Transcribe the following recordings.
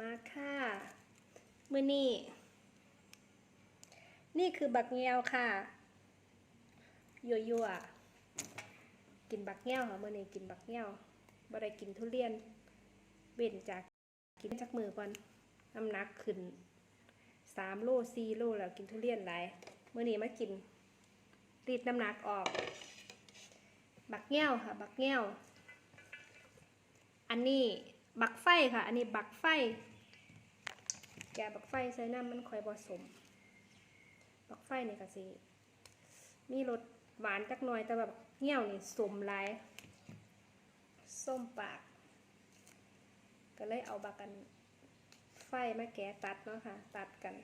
มาค่ะ มือนี่นี่คือบักเงี้ยวค่ะ ยัวยัวๆกินบักเงี้ยวค่ะมือนี่กินบักเงี้ยวบ่ได้กินทุเรียน เว้นจากกินจากมือก่อนน้ำหนักขึ้นสามโลสี่โลแล้วกินทุเรียนหลายมือนี้มากินรีดน้ำหนักออก บักเงี้ยวค่ะ บักเงี้ยว อันนี้ บักไฟค่ะ อันนี้บักไฟ แกบักไฟใส่น้ำมันค่อยผสม บักไฟนี่ก็สิมีรสหวานจักหน่อยแต่แบบเงี้ยวนี่สมหลายส้มปาก ก็เลยเอาบักกันไฟมาแกะตัดเนาะค่ะ ตัดกัน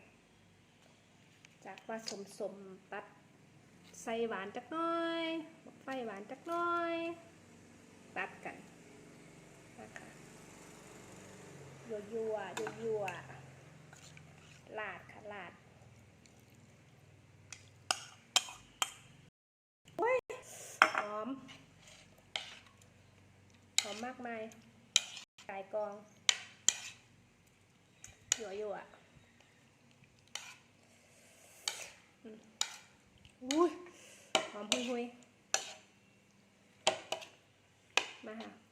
จากว่าสมสมตัดใส่หวานจักหน้อยบักไฟหวานจักหน้อย ตัดกันนะคะ ยัวยัวยัวยัวลาดค่ะลาดโอ้ยหอม หอมมากมายกายกองยัวยัวอุ้ยหอมหุยหุยมาค่ะ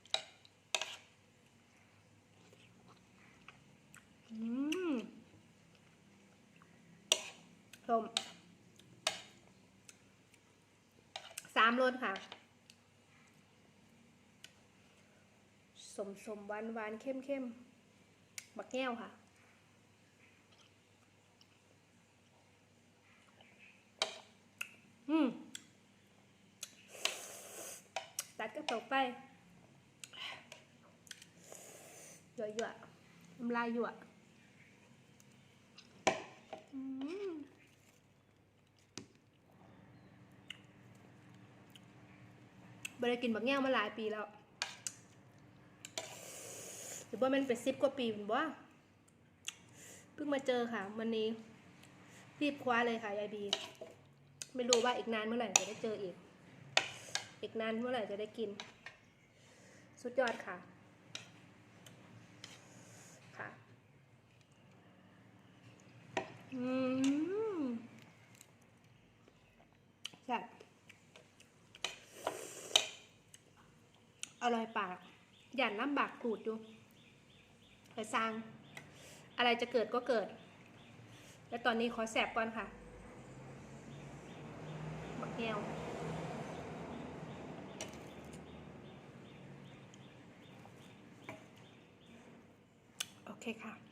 อืมสามรสค่ะ สมสมหวานหวานเข้มเข้มบักแก้วค่ะอืมตัดกระตกไปเยอะๆน้ำลายหยวอืม บได้กินบักแง่มาหลายปีแล้วหรือว่ามันเป็นสิบกว่าปีเป็นว่าเพิ่งมาเจอค่ะ วันนี้ รีบคว้าเลยค่ะยายบี ไม่รู้ว่าอีกนานเมื่อไหร่จะได้เจออีก อีกนานเมื่อไหร่จะได้กิน สุดยอดค่ะ อืมแซ่บอร่อยปากหยันลำบากกูดอยู่เคยสร้าง อะไรจะเกิดก็เกิด แล้วตอนนี้ขอแสบก่อนค่ะบักแงวโอเคค่ะ